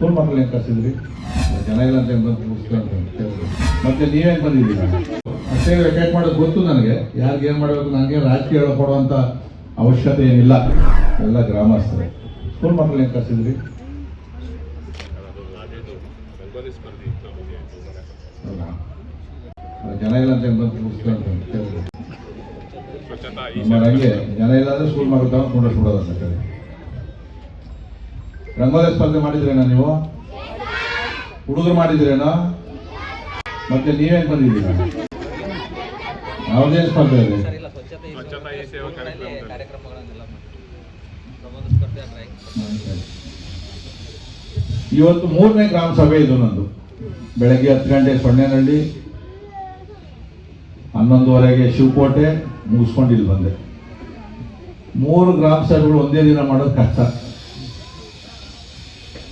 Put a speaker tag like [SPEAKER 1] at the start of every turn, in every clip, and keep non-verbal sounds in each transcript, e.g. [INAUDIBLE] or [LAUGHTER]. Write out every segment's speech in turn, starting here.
[SPEAKER 1] School ಮಕ್ಕಳು ಏನು ಕರ್ಸಿದ್ರಿ ಜನ ಇಲ್ಲ ಅಂತ ಅಂತ. ಮತ್ತೆ ನೀವೇನು ಬಂದಿದ್ದೀರಾ? ಅಷ್ಟೇ ವೆಕೇಟ್ ಮಾಡೋದು ಗೊತ್ತು ನನಗೆ. ಯಾರಿಗೆ ಏನು ಮಾಡಬೇಕು ನನಗೆ ರಾಜಕೀಯ ಕೊಡುವಂಥ ಅವಶ್ಯಕತೆ ಏನಿಲ್ಲ. ಎಲ್ಲ ಗ್ರಾಮಸ್ಥರು. ಸ್ಕೂಲ್ ಮಕ್ಕಳು ಏನು ಕರ್ಸಿದ್ರಿ ಹೌದಾ? ಅದು ಜನ ಇಲ್ಲ ಅಂತ ಅಂತ. ನಮ್ಮ ನನಗೆ ಜನ ಇಲ್ಲ ಅಂದ್ರೆ ಸ್ಕೂಲ್ ಮಕ್ಕಳು ತಗೊಂಡು ಕುಂಡಿಸ್ಬಿಡೋದು ಅಂತ ಕಡೆ ರಂಗೋಲಿ ಸ್ಪರ್ಧೆ ಮಾಡಿದ್ರೇನಾ ನೀವು? ಹುಡುಗರು ಮಾಡಿದ್ರೇನಾ? ಮತ್ತೆ ನೀವೇನ್ ಬಂದಿದ್ದೀರಾ? ಯಾವುದೇ ಸ್ಪರ್ಧೆ ಇದೆ ಇವತ್ತು ಮೂರನೇ ಗ್ರಾಮ ಸಭೆ ಇದು ನಂದು. ಬೆಳಗ್ಗೆ ಹತ್ತು ಗಂಟೆ ಸೊನ್ನೆನಹಳ್ಳಿ ಹನ್ನೊಂದುವರೆಗೆ ಶಿವಕೋಟೆ ಮುಗಿಸ್ಕೊಂಡು ಇಲ್ಲಿ ಬಂದೆ. ಮೂರು ಗ್ರಾಮ ಸಭೆಗಳು ಒಂದೇ ದಿನ ಮಾಡೋದು ಕಷ್ಟ.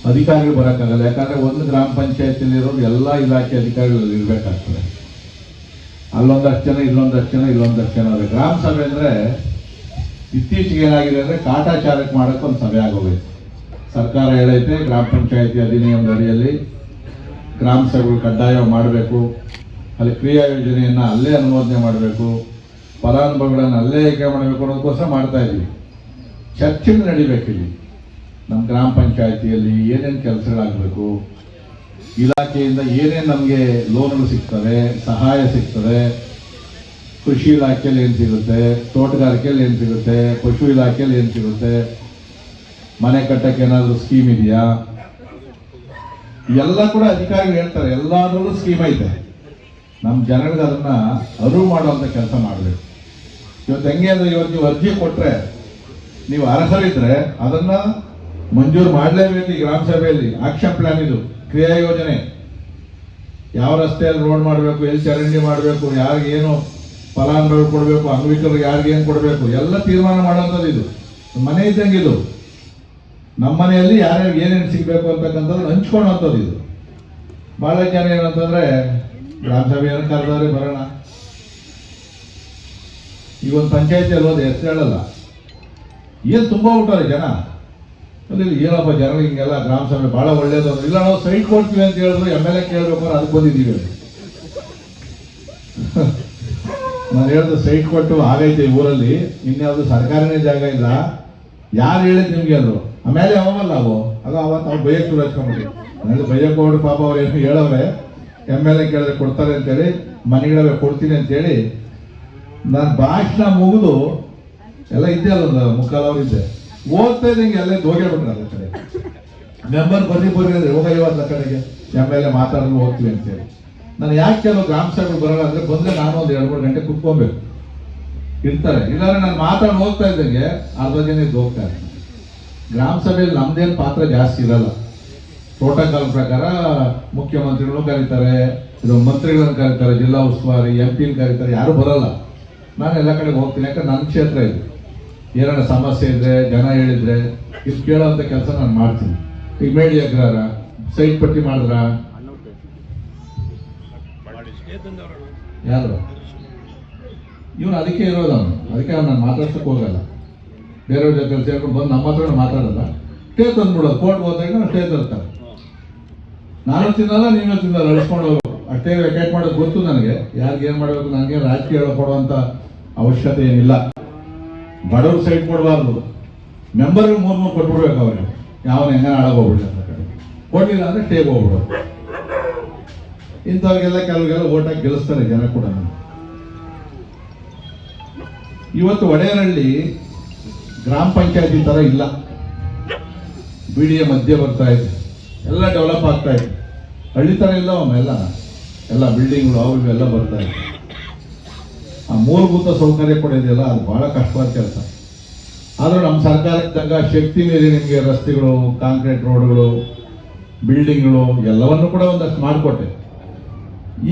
[SPEAKER 1] ಅಧಿಕಾರಿಗಳು ಬರೋಕ್ಕಾಗಲ್ಲ. ಯಾಕಂದ್ರೆ ಒಂದು ಗ್ರಾಮ ಪಂಚಾಯತಿಲಿರೋರು ಎಲ್ಲ ಇಲಾಖೆ ಅಧಿಕಾರಿಗಳು ಇರಬೇಕಾಗ್ತದೆ. ಅಲ್ಲೊಂದಷ್ಟು ಜನ, ಇಲ್ಲೊಂದಷ್ಟು ಜನ ಇಲ್ಲೊಂದಷ್ಟು ಜನ. ಅದೇ ಗ್ರಾಮ ಸಭೆ ಅಂದ್ರೆ ಇತ್ತೀಚೆಗೆ ಏನಾಗಿದೆ ಅಂದ್ರೆ ಕಾಟಾಚಾರಕ್ಕೆ ಮಾಡಕ್ಕೆ ಒಂದು ಸಭೆ ಆಗೋಗೈತೆ. ಸರ್ಕಾರ ಹೇಳೈತೆ ಗ್ರಾಮ ಪಂಚಾಯತಿ ಅಧಿನಿಯಮದ ಅಡಿಯಲ್ಲಿ ಗ್ರಾಮ ಸಭೆಗಳು ಕಡ್ಡಾಯ ಮಾಡಬೇಕು. ಅಲ್ಲಿ ಕ್ರಿಯಾ ಯೋಜನೆಯನ್ನು ಅಲ್ಲೇ ಅನುಮೋದನೆ ಮಾಡಬೇಕು. ಫಲಾನುಭವಿಗಳನ್ನು ಅಲ್ಲೇ ಆಯ್ಕೆ ಮಾಡಬೇಕು ಅನ್ನೋದಕ್ಕೋಸ್ಕರ ಮಾಡ್ತಾ ಇದ್ದೀವಿ. ಚರ್ಚೆಗಳು ನಡಿಬೇಕು ಇಲ್ಲಿ ನಮ್ಮ ಗ್ರಾಮ ಪಂಚಾಯತಿಯಲ್ಲಿ ಏನೇನು ಕೆಲಸಗಳಾಗಬೇಕು, ಇಲಾಖೆಯಿಂದ ಏನೇನು ನಮಗೆ ಲೋನ್ಗಳು ಸಿಗ್ತವೆ, ಸಹಾಯ ಸಿಗ್ತದೆ, ಕೃಷಿ ಇಲಾಖೆಯಲ್ಲಿ ಏನು ಸಿಗುತ್ತೆ, ತೋಟಗಾರಿಕೆಯಲ್ಲಿ ಏನು ಸಿಗುತ್ತೆ, ಪಶು ಇಲಾಖೆಯಲ್ಲಿ ಏನು ಸಿಗುತ್ತೆ, ಮನೆ ಕಟ್ಟಕ್ಕೆ ಏನಾದರೂ ಸ್ಕೀಮ್ ಇದೆಯಾ? ಎಲ್ಲ ಕೂಡ ಅಧಿಕಾರಿಗಳು ಹೇಳ್ತಾರೆ ಎಲ್ಲಾದರೂ ಸ್ಕೀಮ್ ಐತೆ. ನಮ್ಮ ಜನಗಳಿಗೆ ಅದನ್ನ ಅರಿವು ಮಾಡುವಂಥ ಕೆಲಸ ಮಾಡಬೇಕು. ಇವತ್ತು ಹೆಂಗೆ ಅಂದರೆ ಇವತ್ತು ನೀವು ಅರ್ಜಿ ಕೊಟ್ಟರೆ ನೀವು ಅರ್ಹರಿದ್ರೆ ಅದನ್ನ ಮಂಜೂರು ಮಾಡಲೇಬೇಕು ಈ ಗ್ರಾಮ ಸಭೆಯಲ್ಲಿ ಆಕ್ಷನ್ ಪ್ಲಾನ್ ಇದು, ಕ್ರಿಯಾ ಯೋಜನೆ. ಯಾವ ರಸ್ತೆಯಲ್ಲಿ ರೋಡ್ ಮಾಡಬೇಕು, ಎಲ್ಲಿ ಚರಂಡಿ ಮಾಡಬೇಕು, ಯಾರಿಗೇನು ಏನು ಫಲಾನುಭವಿ ಕೊಡಬೇಕು, ಅಂಗವಿಕಲರಿಗೆ ಯಾರಿಗೇನು ಏನು ಕೊಡಬೇಕು, ಎಲ್ಲ ತೀರ್ಮಾನ ಮಾಡೋಂಥದ್ದು ಇದು. ಮನೆ ಇದ್ದಂಗೆ ಇದು. ನಮ್ಮ ಮನೆಯಲ್ಲಿ ಯಾರ್ಯಾರಿಗೆ ಏನೇನು ಸಿಗಬೇಕು ಅಂತಕ್ಕಂಥದ್ದು ಹಂಚ್ಕೊಳ್ಳೋಂಥದ್ದು ಇದು. ಭಾಳ ಜನ ಏನಂತಂದ್ರೆ ಗ್ರಾಮ ಸಭೆಯನ್ನು ಕರೆದವ್ರೆ, ಬರೋಣ. ಈಗ ಒಂದು ಪಂಚಾಯತಿಯಲ್ಲಿ ಹೋದ ಹೆಸರು ಹೇಳಲ್ಲ. ಏನು ತುಂಬ ಬಿಟ್ಟಾರೆ ಜನ. ಅಲ್ಲಿ ಏನಪ್ಪ ಜನರಿಗೆ ಹಿಂಗೆಲ್ಲ ಗ್ರಾಮ ಸಭೆ ಭಾಳ ಒಳ್ಳೇದು ಅಂದ್ರೆ, ಇಲ್ಲ, ನಾವು ಸೈಟ್ ಕೊಡ್ತೀವಿ ಅಂತ ಹೇಳಿದ್ರು ಎಂ ಎಲ್ ಎ ಕೇಳಬೇಕು ಅದಕ್ಕೆ ಬಂದಿದ್ದೀವಿ ಅಲ್ಲಿ. [LAUGHS] ನಾನು ಹೇಳಿದ ಸೈಟ್ ಕೊಟ್ಟು ಆಗೈತೆ ಈ ಊರಲ್ಲಿ ಇನ್ಯಾವುದು ಸರ್ಕಾರನೇ ಜಾಗ ಇಲ್ಲ. ಯಾರು ಹೇಳಿದ್ ನಿಮ್ಗೆ ಅದು? ಆಮೇಲೆ ಅವಲ್ಲ ಅವು ಅದು. ಅವತ್ತು ಅವ್ರು ಬೈಯಕ್ಕೆ ಶುರು ನನಗೆ ಹೋಗ್ಬಿಟ್ಟು ಪಾಪ ಅವ್ರು ಏನು ಹೇಳವ್ರೆ. ಎಂ ಎಲ್ ಎ ಕೇಳಿದ್ರೆ ಕೊಡ್ತಾರೆ ಅಂತೇಳಿ ಮನೆಗಳವೇ ಕೊಡ್ತೀನಿ ಅಂತೇಳಿ, ನಾನು ಭಾಷಣ ಮುಗಿದು, ಎಲ್ಲ ಇದ್ದೆ ಅಲ್ಲ ಒಂದು ಮುಕ್ಕಾಲು ಇದ್ದೆ. ಓದ್ತಾ ಇದ್ದಂಗೆ ಅಲ್ಲೇ ಹೋಗೇ ಬಿಟ್ರೆ ಅದ್ರ ಕಡೆ. ಮೆಂಬರ್ ಬರ್ರಿ ಬರ್ರಿ ಅಂದ್ರೆ ಹೋಗ ಇವತ್ತು ಕಡೆಗೆ. ಎಂ ಎಲ್ ಎ ಮಾತಾಡಲು ಹೋಗ್ತೀವಿ ಅಂತೇಳಿ. ನಾನು ಯಾಕೆ ಕೆಲವು ಗ್ರಾಮ ಬರೋಲ್ಲ ಅಂದ್ರೆ ಬಂದ್ರೆ ನಾನು ಒಂದು ಎರಡು ಮೂರು ಗಂಟೆ ಕುತ್ಕೊಬೇಕು. ಇರ್ತಾರೆ. ಇಲ್ಲಾಂದ್ರೆ ನಾನು ಮಾತಾಡಿ ಹೋಗ್ತಾ ಇದ್ದಂಗೆ ಅರ್ಧ ಜನ ಹೋಗ್ತಾ ಹೋಗ್ತಾರೆ ಗ್ರಾಮ ಸಭೆಯಲ್ಲಿ ನಮ್ದೇನು ಪಾತ್ರ ಜಾಸ್ತಿ ಇರಲ್ಲ. ಪ್ರೋಟೋಕಾಲ್ ಪ್ರಕಾರ ಮುಖ್ಯಮಂತ್ರಿಗಳು ಕರೀತಾರೆ, ಇದು ಮಂತ್ರಿಗಳನ್ನು ಕರೀತಾರೆ, ಜಿಲ್ಲಾ ಉಸ್ತುವಾರಿ ಎಂ ಪಿನ ಕರೀತಾರೆ, ಯಾರು ಬರಲ್ಲ. ನಾನು ಎಲ್ಲ ಕಡೆಗೆ ಹೋಗ್ತೀನಿ ಯಾಕಂದ್ರೆ ನನ್ನ ಕ್ಷೇತ್ರ ಇದು. ಏನಾರ ಸಮಸ್ಯೆ ಇದ್ರೆ, ಜನ ಹೇಳಿದ್ರೆ ಇದು ಕೇಳೋವಂಥ ಕೆಲಸ ನಾನು ಮಾಡ್ತೀನಿ. ಈಗ ಮೇಡಿ ಅಗ್ರಾರ ಸೈಟ್ ಪಟ್ಟಿ ಮಾಡಿದ್ರ? ಯಾರು? ಇವನು ಅದಕ್ಕೆ ಇರೋದು ಅವನು. ಅದಕ್ಕೆ ಅವ್ನು ನಾನು ಮಾತಾಡ್ಸಕ್ ಹೋಗಲ್ಲ. ಬೇರೆಯವ್ರ ಜೊತೆ ಸೇರ್ಕೊಂಡು ಬಂದು ನಮ್ಮ ಹತ್ರ ಮಾತಾಡಲ್ಲ. ಟೇ ತಂದ್ಬಿಡೋದು ಕೋರ್ಟ್ ಹೋದಾಗ ಟೇ ತರ್ತಾರೆ ನಾನು ತಿನ್ನಲ್ಲ, ನೀನು ತಿನ್ನಲ್ಲ, ಅಳಿಸ್ಕೊಂಡು ಆ ಅಷ್ಟೇ ವೆಕೇಟ್ ಮಾಡೋದು ಗೊತ್ತು ನನಗೆ. ಯಾರಿಗೆ ಏನು ಮಾಡಬೇಕು ನನಗೆ ರಾಜಕೀಯ ಕೊಡುವಂಥ ಅವಶ್ಯಕತೆ ಏನಿಲ್ಲ. ಬಡವ್ರ ಸೈಡ್ ಕೊಡಬಾರ್ದು. ಮೆಂಬರ್ಗೆ ಮೂರು ಮೂರು ಕೊಟ್ಬಿಡ್ಬೇಕು ಅವ್ರಿಗೆ. ಯಾವನ ಹೆಂಗ ಹಾಳಾಗೋಗ್ಬಿಡಿ ಅಂತ ಕಡೆ ಕೊಟ್ಟಿಲ್ಲ ಅಂದ್ರೆ ಟೇಗ್ ಹೋಗ್ಬಿಡೋದು. ಇಂಥವ್ರಿಗೆಲ್ಲ ಕೆಲವರಿಗೆಲ್ಲ ಓಟಾಗಿ ಗೆಲ್ಲಿಸ್ತಾರೆ ಜನ ಕೂಡ. ಇವತ್ತು ಒಡೆಯನಹಳ್ಳಿ ಗ್ರಾಮ ಪಂಚಾಯತಿ ತರ ಇಲ್ಲ. ಬಿಡಿಯ ಮಧ್ಯೆ ಬರ್ತಾ ಇದೆ. ಎಲ್ಲ ಡೆವಲಪ್ ಆಗ್ತಾ ಇದೆ. ಹಳ್ಳಿ ತರ ಇಲ್ಲ ಒಮ್ಮೆ ಎಲ್ಲ. ಎಲ್ಲ ಬಿಲ್ಡಿಂಗ್ಗಳು ಅವು ಎಲ್ಲ ಬರ್ತಾ ಇದೆ. ಆ ಮೂಲಭೂತ ಸೌಕರ್ಯ ಕೊಡೋದಿಲ್ಲ ಅದು ಬಹಳ ಕಷ್ಟವಾದ ಕೆಲಸ. ಆದರೂ ನಮ್ಮ ಸರ್ಕಾರಕ್ಕೆ ತಕ್ಕ ಶಕ್ತಿ ಮೀರಿ ನಿಮಗೆ ರಸ್ತೆಗಳು, ಕಾಂಕ್ರೀಟ್ ರೋಡ್ಗಳು, ಬಿಲ್ಡಿಂಗ್ಗಳು ಎಲ್ಲವನ್ನು ಕೂಡ ಒಂದಷ್ಟು ಮಾಡಿಕೊಟ್ಟೆ.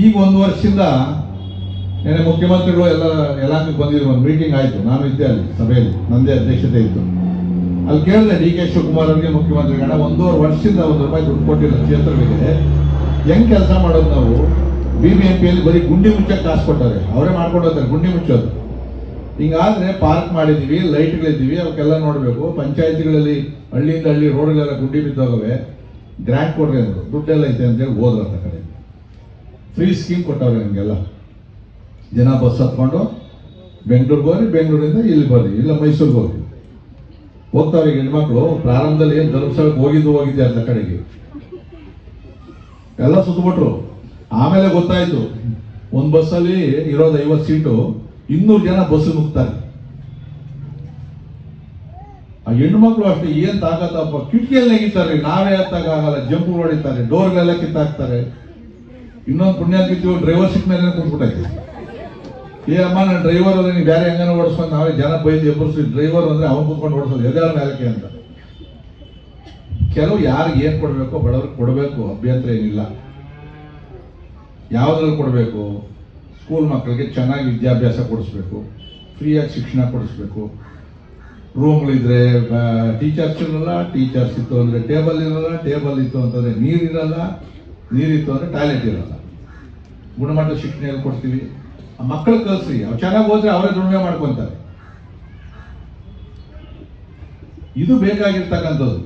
[SPEAKER 1] ಈಗ ಒಂದು ವರ್ಷದಿಂದ ಏನೇ ಮುಖ್ಯಮಂತ್ರಿಗಳು ಎಲ್ಲ ಎಲ್ಲ ಬಂದಿದ್ರು, ಒಂದು ಮೀಟಿಂಗ್ ಆಯಿತು. ನಾನು ಇದ್ದೆ ಅಲ್ಲಿ ಸಭೆಯಲ್ಲಿ, ನಂದೇ ಅಧ್ಯಕ್ಷತೆ ಇತ್ತು. ಅಲ್ಲಿ ಕೇಳಿದೆ, ಡಿ ಕೆ ಶಿವಕುಮಾರ್ ಅವರಿಗೆ ಮುಖ್ಯಮಂತ್ರಿಗಳ ಒಂದೂವರೆ ವರ್ಷದಿಂದ ಒಂದು ರೂಪಾಯಿ ದುಡ್ಡು ಕೊಟ್ಟಿಲ್ಲ ಕ್ಷೇತ್ರಗಳಿಗೆ ಹೆಂಗೆ ಕೆಲಸ ಮಾಡೋದು ನಾವು? ಬಿ ಬಿ ಎಂ ಪಿಯಲ್ಲಿ ಬರೀ ಗುಂಡಿ ಮುಚ್ಚಕ್ಕೆ ಕಾಸು ಕೊಟ್ಟಾರೆ ಅವರೇ ಮಾಡ್ಕೊಂಡು ಹೋಗ್ತಾರೆ, ಗುಂಡಿ ಮುಚ್ಚೋದು. ಹಿಂಗಾದ್ರೆ ಪಾರ್ಕ್ ಮಾಡಿದೀವಿ ಲೈಟ್ಗಳಿದ್ದೀವಿ ಅವಕ್ಕೆಲ್ಲ ನೋಡಬೇಕು. ಪಂಚಾಯತಿಗಳಲ್ಲಿ, ಹಳ್ಳಿಯಿಂದ ಹಳ್ಳಿ ರೋಡ್ಗಳೆಲ್ಲ ಗುಂಡಿ ಬಿದ್ದೋಗವೆ. ಗ್ರ್ಯಾಂಟ್ ಕೊಡ್ರಿ ಅಂದರು. ದುಡ್ಡೆಲ್ಲ ಐತೆ ಅಂತೇಳಿ ಹೋದ್ರು ಅಂತ ಕಡೆ. ಫ್ರೀ ಸ್ಕೀಮ್ ಕೊಟ್ಟವ್ರೆ ನಮಗೆಲ್ಲ. ಜನ ಬಸ್ ಹತ್ಕೊಂಡು ಬೆಂಗಳೂರಿಗೆ ಹೋಗಿ ಬೆಂಗಳೂರಿಂದ ಇಲ್ಲಿ ಬರ್ರಿ ಇಲ್ಲ ಮೈಸೂರಿಗೆ ಹೋಗಿ ಹೋಗ್ತಾವ್ರಿ ಹೆಣ್ಮಕ್ಳು, ಪ್ರಾರಂಭದಲ್ಲಿ ಏನು ಧರ್ಮಸ್ಥಳಕ್ಕೆ ಹೋಗಿದ್ದು ಹೋಗಿದ್ದೆ ಅಂತ ಕಡೆಗೆ? ಎಲ್ಲ ಸುತ್ತಬಿಟ್ರು ಆಮೇಲೆ ಗೊತ್ತಾಯ್ತು. ಒಂದು ಬಸ್ಸಲ್ಲಿ ಇರೋದು ಐವತ್ತು ಸೀಟು, ಇನ್ನೂರು ಜನ ಬಸ್ ನುಗ್ತಾರೆ. ಆ ಹೆಣ್ಮಕ್ಳು ಅಷ್ಟೇ, ಏನ್ ತಾಕತ್ತಪ್ಪ? ಕಿಟಕಿಯಲ್ಲಿ ನೆಗಿತಾರೆ, ನಾವೇ ಹತ್ತಾಗಲ್ಲ ಜಂಪ್ ಹೊಡಿತಾರೆ, ಡೋರ್ಗಳೆಲ್ಲ ಕಿತ್ತಾಕ್ತಾರೆ. ಇನ್ನೊಂದು ಪುಣ್ಯ ಕಿತ್ತೀವಿ, ಡ್ರೈವರ್ ಸೀಟ್ ಮೇಲೆ ಕೂತ್ಬಿಟ್ಟೈತಿ. ಏ ಅಮ್ಮ, ನಾನು ಡ್ರೈವರ್ ಅಲ್ಲಿ ನೀವು ಬೇರೆ ಹೆಂಗನ ಓಡಿಸ್ಕೊಂಡು ನಾವೇ ಜನ ಬೈದು ಎಬ್ಬರಿಸಿ ಡ್ರೈವರ್ ಅಂದ್ರೆ ಅವನು ಕುತ್ಕೊಂಡು ಓಡಿಸೋದು ಎದೆಯವ್ರ ಮೇಲಕ್ಕೆ ಅಂತ. ಕೆಲವು ಯಾರಿಗೆ ಏನ್ ಕೊಡಬೇಕು, ಬಡವ್ರಿಗೆ ಕೊಡಬೇಕು, ಅಭ್ಯಂತರ ಏನಿಲ್ಲ. ಯಾವ್ದ್ರಲ್ಲಿ ಕೊಡಬೇಕು? ಸ್ಕೂಲ್ ಮಕ್ಕಳಿಗೆ ಚೆನ್ನಾಗಿ ವಿದ್ಯಾಭ್ಯಾಸ ಕೊಡಿಸ್ಬೇಕು, ಫ್ರೀಯಾಗಿ ಶಿಕ್ಷಣ ಕೊಡಿಸ್ಬೇಕು. ರೂಮ್ಗಳಿದ್ರೆ ಟೀಚರ್ಸ್ ಇರಲ್ಲ ಟೀಚರ್ಸ್ ಇತ್ತು ಅಂದರೆ ಟೇಬಲ್ ಇರಲ್ಲ ಟೇಬಲ್ ಇತ್ತು ಅಂತಂದ್ರೆ ನೀರಿರಲ್ಲ ನೀರಿತ್ತು ಅಂದರೆ ಟಾಯ್ಲೆಟ್ ಇರಲ್ಲ. ಗುಣಮಟ್ಟ ಶಿಕ್ಷಣ ಎಲ್ಲಿ ಕೊಡ್ತೀವಿ ಮಕ್ಕಳು ಕಲಿಸಿ, ಅವ್ರು ಚೆನ್ನಾಗಿ ಹೋದ್ರೆ ಅವರೇ ದುಡಿಮೆ ಮಾಡ್ಕೊತಾರೆ. ಇದು ಬೇಕಾಗಿರ್ತಕ್ಕಂಥದ್ದು.